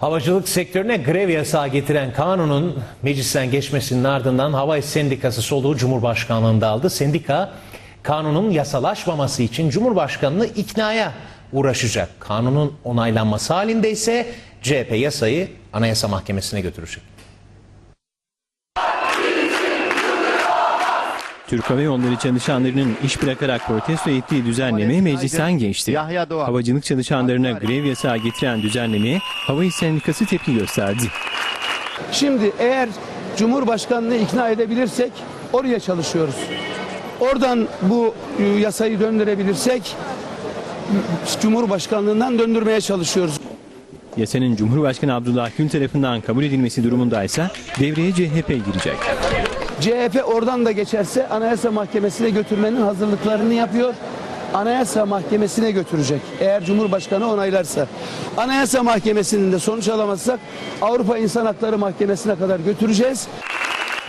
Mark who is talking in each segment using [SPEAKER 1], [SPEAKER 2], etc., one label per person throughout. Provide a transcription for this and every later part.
[SPEAKER 1] Havacılık sektörüne grev yasağı getiren kanunun meclisten geçmesinin ardından Hava İş Sendikası soluğu Cumhurbaşkanlığında aldı. Sendika kanunun yasalaşmaması için Cumhurbaşkanını iknaya uğraşacak. Kanunun onaylanması halinde ise CHP yasayı Anayasa Mahkemesi'ne götürecek.
[SPEAKER 2] Türk Hava Yolları çalışanlarının iş bırakarak protesto ettiği düzenleme meclisten geçti. Havacılık çalışanlarına grev yasağı getiren düzenlemeye Hava İş Sendikası tepki gösterdi.
[SPEAKER 3] Şimdi eğer Cumhurbaşkanını ikna edebilirsek oraya çalışıyoruz. Oradan bu e, yasayı döndürebilirsek Cumhurbaşkanlığından döndürmeye çalışıyoruz.
[SPEAKER 2] Yasanın Cumhurbaşkanı Abdullah Gül tarafından kabul edilmesi durumundaysa devreye CHP girecek.
[SPEAKER 3] CHP oradan da geçerse Anayasa Mahkemesi'ne götürmenin hazırlıklarını yapıyor. Anayasa Mahkemesi'ne götürecek. Eğer Cumhurbaşkanı onaylarsa. Anayasa Mahkemesi'nin de sonuç alamazsak Avrupa İnsan Hakları Mahkemesi'ne kadar götüreceğiz.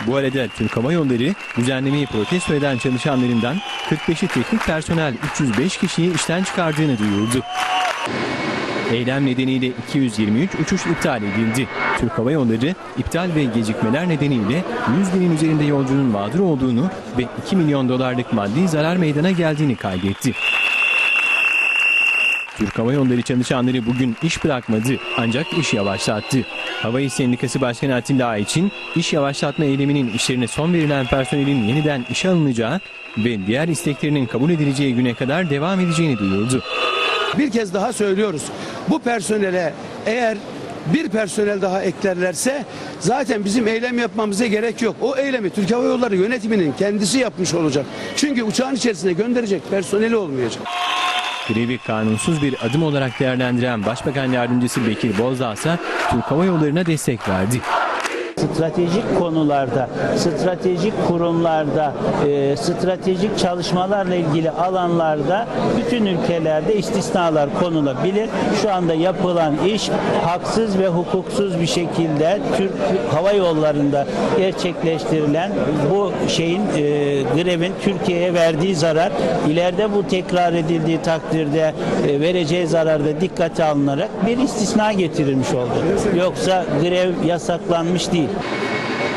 [SPEAKER 2] Bu arada Türk Hava Yolları düzenlemeyi protesto eden çalışanlarından 45'i teknik personel 305 kişiyi işten çıkardığını duyurdu. Eylem nedeniyle 223 uçuş iptal edildi. Türk Hava Yolları iptal ve gecikmeler nedeniyle 100 binin üzerinde yolcunun mağdur olduğunu ve 2 milyon dolarlık maddi zarar meydana geldiğini kaydetti. Türk Hava Yolları çalışanları bugün iş bırakmadı ancak iş yavaşlattı. Hava İş Sendikası Başkanı Atilla için iş yavaşlatma eyleminin işlerine son verilen personelin yeniden işe alınacağı ve diğer isteklerinin kabul edileceği güne kadar devam edeceğini duyurdu.
[SPEAKER 3] Bir kez daha söylüyoruz. Bu personele eğer bir personel daha eklerlerse zaten bizim eylem yapmamıza gerek yok. O eylemi Türk Hava Yolları yönetiminin kendisi yapmış olacak. Çünkü uçağın içerisine gönderecek personeli olmayacak.
[SPEAKER 2] Grevi kanunsuz bir adım olarak değerlendiren Başbakan Yardımcısı Bekir Bozdağ ise Türk Hava Yolları'na destek verdi.
[SPEAKER 4] Stratejik konularda, stratejik kurumlarda, e, stratejik çalışmalarla ilgili alanlarda bütün ülkelerde istisnalar konulabilir. Şu anda yapılan iş haksız ve hukuksuz bir şekilde Türk Hava Yolları'nda gerçekleştirilen bu şeyin e, grevin Türkiye'ye verdiği zarar ileride bu tekrar edildiği takdirde e, vereceği zararda dikkate alınarak bir istisna getirilmiş oldu. Yoksa grev yasaklanmış değil. aquí.